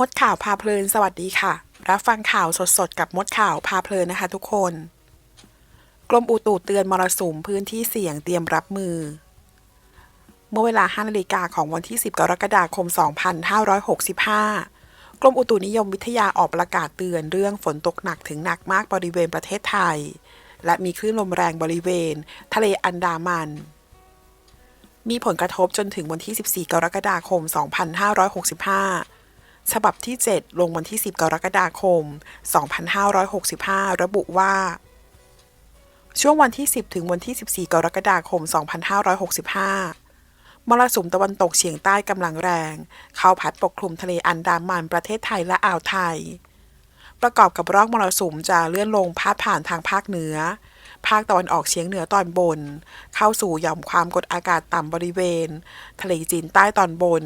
มดข่าวพาเพลินสวัสดีค่ะ รับฟังข่าวสดๆ กับมดข่าวพาเพลินนะคะทุกคน กรมอุตุเตือนมรสุมพื้นที่เสี่ยงเตรียมรับมือ เมื่อเวลา5นาฬิกาของวันที่ 10 กรกฎาคม 2565 กรมอุตุนิยมวิทยาออกประกาศเตือนเรื่องฝนตกหนักถึงหนักมากบริเวณประเทศไทย และมีคลื่นลมแรงบริเวณ ทะเลอันดามัน มีผลกระทบจนถึงวันที่ 14 กรกฎาคม 2565 ฉบับที่ 7 ลงวันที่ 10 กรกฎาคม 2565 ระบุว่า ช่วงวันที่ 10 ถึงวันที่ 14 กรกฎาคม 2565 มรสุมตะวันตกเฉียงใต้กำลังแรง เข้าพัดปกคลุมทะเลอันดามันประเทศไทยและอ่าวไทย ประกอบกับร่องมรสุมจะเลื่อนลงพาดผ่านทางภาคเหนือ ภาคตะวันออกเฉียงเหนือตอนบน เข้าสู่หย่อมความกดอากาศต่ำบริเวณ ทะเลจีนใต้ตอนบน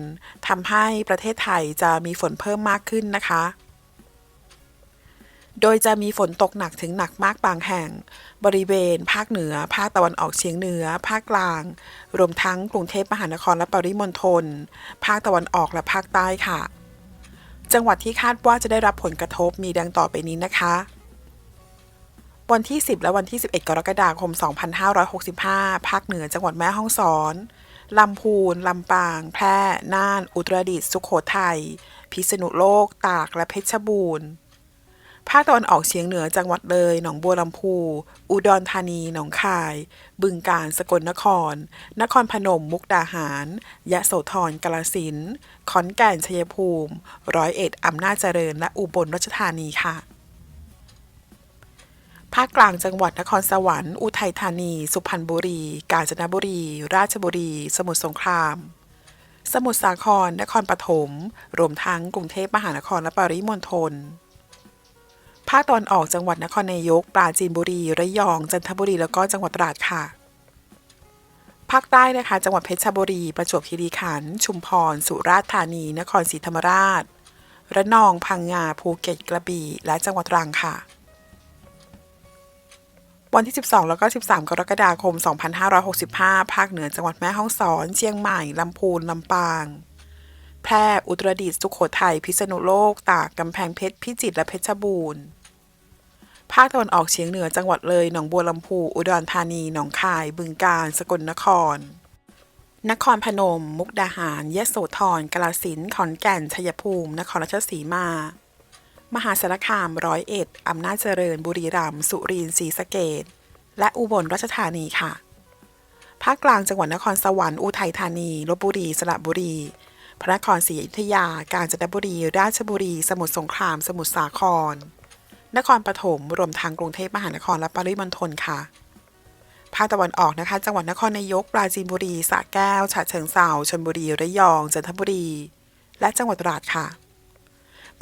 ทำให้ประเทศไทยจะมีฝนเพิ่มมากขึ้นนะคะ โดยจะมีฝนตกหนักถึงหนักมากบางแห่ง บริเวณ ภาคเหนือ ภาคตะวันออกเฉียงเหนือ ภาคกลาง รวมทั้งกรุงเทพมหานครและปริมณฑลภาคตะวันออกและภาคใต้ค่ะ จังหวัดที่คาดว่าจะได้รับผลกระทบมีดังต่อไปนี้นะคะ วันที่ 10 และวันที่ 11 กรกฎาคม 2565 ภาคเหนือจังหวัดแม่ฮ่องสอน ลำพูน ลำปาง แพร่ น่าน อุตรดิตถ์ สุโขทัย พิษณุโลก ตาก และเพชรบูรณ์ ภาคตะวันออกเฉียงเหนือจังหวัดเลย หนองบัวลำพู อุดรธานี หนองคาย บึงกาฬ สกลนคร นครพนม มุกดาหาร ยะโสธร กาฬสินธุ์ ขอนแก่น ชัยภูมิ ร้อยเอ็ด อำนาจเจริญ และอุบลราชธานีค่ะ ภาคกลางจังหวัดนครสวรรค์ อุทัยธานี สุพรรณบุรี กาญจนบุรี ราชบุรี สมุทรสงคราม สมุทรสาคร นครปฐม รวมทั้งกรุงเทพมหานครและปริมณฑล ภาคตอนออกจังหวัดนครนายก ปราจีนบุรี ระยอง จันทบุรี แล้วก็จังหวัดตราดค่ะ ภาคใต้นะคะ จังหวัดเพชรบุรี ประจวบคีรีขันธ์ ชุมพร สุราษฎร์ธานี นครศรีธรรมราช ระนอง พังงา ภูเก็ต กระบี่ และจังหวัดตรังค่ะ วันที่ 12 แล้วก็ 13 กรกฎาคม 2565 ภาคเหนือจังหวัดแม่ฮ่องสอน เชียงใหม่ ลำพูน ลำปาง แพร่ อุตรดิตถ์ สุโขทัย พิษณุโลก ตาก กำแพงเพชร พิจิตร และเพชรบูรณ์ ภาคตะวันออกเฉียงเหนือจังหวัดเลย หนองบัวลำพู อุดรธานี หนองคาย บึงกาฬ สกลนคร นครพนม มุกดาหาร ยะโสธร กาฬสินธุ์ ขอนแก่น ชัยภูมิ นครราชสีมา มหาสารคามร้อยเอ็ดอำนาจเจริญ บุรีรัมย์สุรินทร์ศรีสะเกษและอุบลราชธานีค่ะ ภาคกลางจังหวัดนครสวรรค์อุทัยธานีลบบุรี สระบุรี พระนครศรีอยุธยา กาญจนบุรี ราชบุรี สมุทรสงคราม สมุทรสาคร นครปฐมรวมทั้งกรุงเทพมหานครและปริมณฑลค่ะภาคตะวันออกนะคะ จังหวัดนครนายก ปราจีนบุรีสระแก้วฉะเชิงเทราชลบุรีระยองจันทบุรี และจังหวัดตราดค่ะ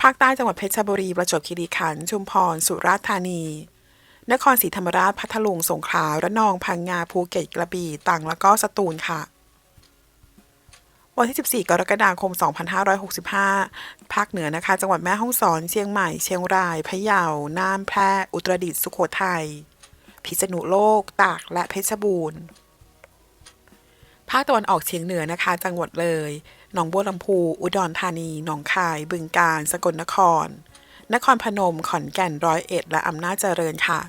ภาคใต้จังหวัดเพชรบุรี ประจวบคีรีขันธ์ชุมพร สุราษฎร์ธานี นครศรีธรรมราชพัทลุงสงขลาระนองพังงาภูเก็ตกระบี่ตรังแล้วก็สตูลค่ะวันที่ 14 กรกฎาคม 2565 ภาคเหนือนะคะ จังหวัดแม่ฮ่องสอน เชียงใหม่ เชียงราย พะเยา น่าน แพร่ อุตรดิตถ์ สุโขทัย พิษณุโลก ตาก และเพชรบูรณ์ ภาคตะวันออกเฉียงเหนือนะคะ จังหวัดเลย หนองบัวลำพู อุดรธานี หนองคาย บึงกาฬ สกลนคร นครพนม ขอนแก่น ร้อยเอ็ด และอำนาจเจริญค่ะ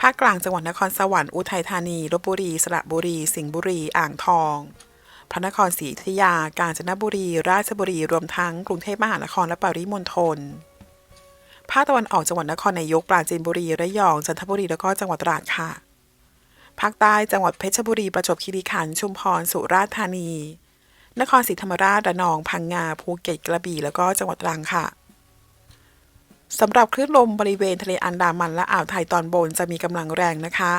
ภาคกลางจังหวัดนครสวรรค์ อุทัยธานี ลบบุรี สระบุรี สิงห์บุรี อ่างทอง พระนครศรีอยุธยา กาญจนบุรี ราชบุรี รวมทั้งกรุงเทพมหานครและปริมณฑล ภาคตะวันออกจังหวัดนครนายก ปราจีนบุรี ระยอง จันทบุรี แล้วก็จังหวัดตราดค่ะ ภาคใต้จังหวัดเพชรบุรี ประจวบคีรีขันธ์ ชุมพร สุราษฎร์ธานี นครศรีธรรมราชระนอง พังงา ภูเก็ต กระบี่ แล้วก็จังหวัดตรังค่ะสำหรับคลื่นลมบริเวณทะเลอันดามันและอ่าวไทยตอนบนจะมีกำลังแรงนะคะ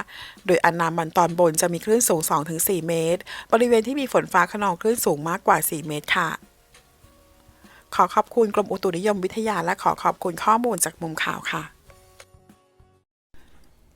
โดยอันดามันตอนบนจะมีคลื่นสูง 2-4 เมตร บริเวณที่มีฝนฟ้าขนองคลื่นสูงมากกว่า 4 เมตรค่ะ ขอขอบคุณกรมอุตุนิยมวิทยาและขอขอบคุณข้อมูลจากมุมข่าวค่ะ